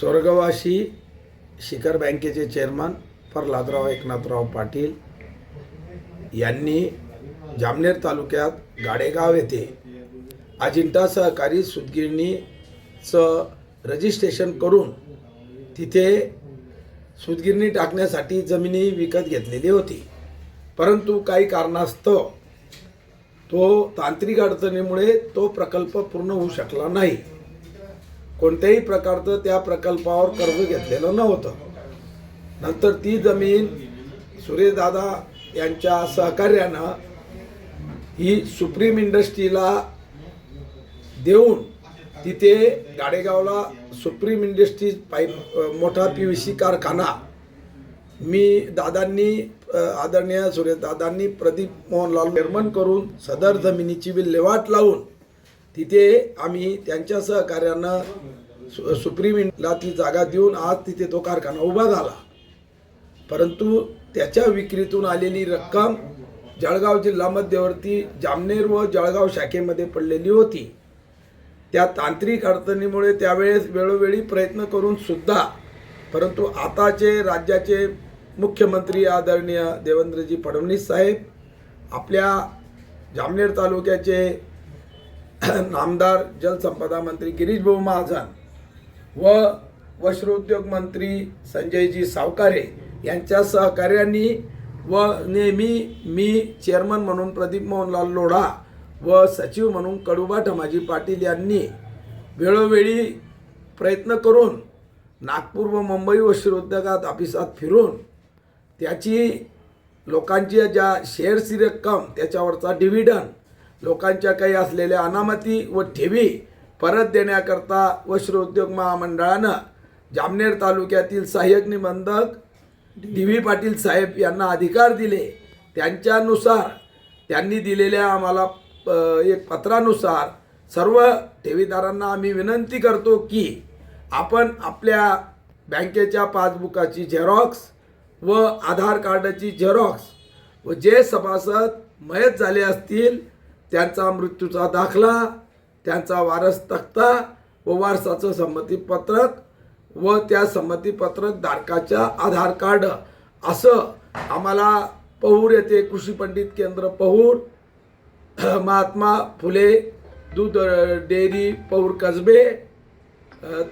स्वर्गवासी शिखर बँकेचे चेअरमन प्रल्हादराव एकनाथराव पाटील यांनी जामनेर तालुक्यात गाडेगाव येथे अजिंठा सहकारी सुतगिरणीचं रजिस्ट्रेशन करून तिथे सुतगिरणी टाकण्यासाठी जमिनी विकत घेतलेली होती. परंतु काही कारणास्तव तो तांत्रिक अडचणीमुळे तो प्रकल्प पूर्ण होऊ शकला नाही. कोणत्याही प्रकारचं त्या प्रकल्पावर कर्ज घेतलेलं नव्हतं. नंतर ती जमीन सुरेशदादा यांच्या सहकार्यानं ही सुप्रीम इंडस्ट्रीला देऊन तिथे गाडेगावला सुप्रीम इंडस्ट्रीज पाईप मोठा पी व्ही सी कारखाना. मी दादांनी आदरणीय सुरेश दादांनी प्रदीप मोहनलाल निर्माण करून सदर जमिनीची विल्हेवाट लावून तिथे आम्ही त्यांच्या सहकार्यानं सु सुप्रीम इंडला ती जागा देऊन आज तिथे तो कारखाना उभा झाला. परंतु त्याच्या विक्रीतून आलेली रक्कम जळगाव जिल्हा मध्यवर्ती जामनेर व जळगाव शाखेमध्ये पडलेली होती. त्या तांत्रिक अडचणीमुळे त्यावेळेस वेळोवेळी प्रयत्न करून सुद्धा परंतु आताचे राज्याचे मुख्यमंत्री आदरणीय देवेंद्रजी फडणवीस साहेब आपल्या जामनेर तालुक्याचे नामदार जलसंपदा मंत्री गिरीश भाऊ महाजन व वस्त्रोद्योग मंत्री संजयजी सावकारे यांच्या सहकार्यांनी व नेहमी मी चेअरमन म्हणून प्रदीप मोहनलाल लोढा व सचिव म्हणून कडुबा ठमाजी पाटील यांनी वेळोवेळी प्रयत्न करून नागपूर व मुंबई वस्त्रोद्योगात ऑफिसात फिरून त्याची लोकांची ज्या शेअरची रक्कम त्याच्यावरचा डिव्हिडंड लोकांच्या काही असलेल्या अनामती व ठेवी परत देण्याकरता वस्त्रोद्योग महामंडळानं जामनेर तालुक्यातील सहाय्यक निबंधक डी व्ही पाटील साहेब यांना अधिकार दिले. त्यांच्यानुसार त्यांनी दिलेल्या आम्हाला एक पत्रानुसार सर्व ठेवीदारांना आम्ही विनंती करतो की आपण आपल्या बँकेच्या पासबुकाची झेरॉक्स व आधार कार्डाची झेरॉक्स व जे सभासद मयत झाले असतील त्यांचा मृत्यूचा दाखला त्यांचा वारस तक्ता व वारसाचं संमतीपत्रक व त्या संमतीपत्रक धारकाच्या आधार कार्ड. असं आम्हाला पहूर येथे कृषी पंडित केंद्र पहूर महात्मा फुले दूध डेअरी पौर कसबे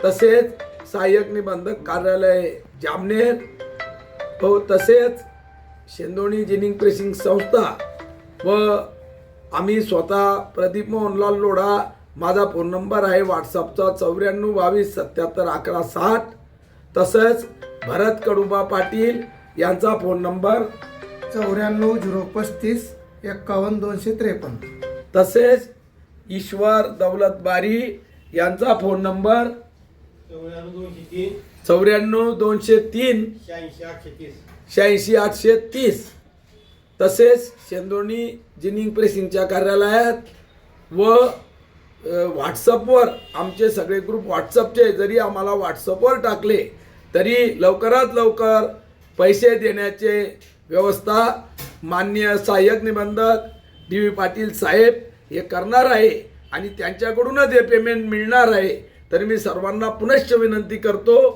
तसेच सहाय्यक निबंधक कार्यालय जामनेर व तसेच शेंदोणी जिनिंग प्रेसिंग संस्था व आम्ही स्वतः प्रदीप मोहनलाल लोढा माझा फोन नंबर आहे व्हॉट्सअपचा चौऱ्याण्णव बावीस सत्याहत्तर अकरा साठ. तसंच भरत कडुबा पाटील यांचा फोन नंबर चौऱ्याण्णव झिरो पस्तीस एक्कावन्न दोनशे त्रेपन्न. तसेच ईश्वर दौलत बारी यांचा फोन नंबर चौऱ्याण्णव दोनशे तीन. चौऱ्याण्णव दोनशे तीन. शहाऐंशी आठशे तीस. शहाऐंशी आठशे तीस. तसेच शेंदोणी जिनिंग प्रेसिंगच्या कार्यालयात व व्हॉट्सअपवर आमचे सगळे ग्रुप व्हॉट्सअपचे जरी आम्हाला व्हॉट्सअपवर टाकले तरी लवकरात लवकर पैसे देण्याचे व्यवस्था मान्य सहाय्यक निबंधक डी व्ही पाटील साहेब हे करणार आहे आणि त्यांच्याकडूनच हे पेमेंट मिळणार आहे. तर मी सर्वांना पुनश्च विनंती करतो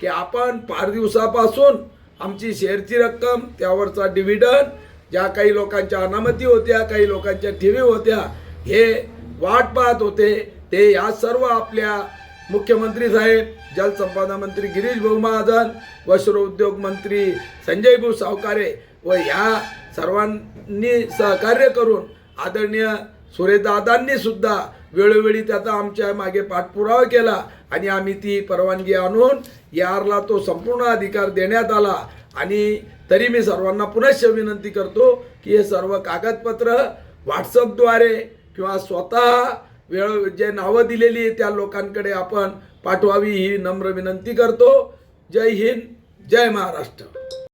की आपण फार दिवसापासून आमची शेअरची रक्कम त्यावरचा डिव्हिडंड ज्या काही लोकांच्या अनामती होत्या काही लोकांच्या ठेवी होत्या हे वाट पाहत होते. ते या सर्व आपल्या मुख्यमंत्री साहेब जलसंपदा मंत्री गिरीश भाऊ महाजन वस्त्रोद्योग मंत्री संजय भाऊ सावकारे व ह्या सर्वांनी सहकार्य करून आदरणीय सुरेदादांनी सुद्धा वेळोवेळी त्याचा आमच्या मागे पाठपुरावा केला आणि आम्ही ती परवानगी आणून यारला तो संपूर्ण अधिकार देण्यात आला. आणि तरी मी सर्वांना पुनश्च विनंती करतो की हे सर्व कागदपत्र व्हॉट्सअपद्वारे किंवा स्वतः वेळ जे नावं दिलेली आहे त्या लोकांकडे आपण पाठवावी ही नम्र विनंती करतो. जय हिंद जय महाराष्ट्र.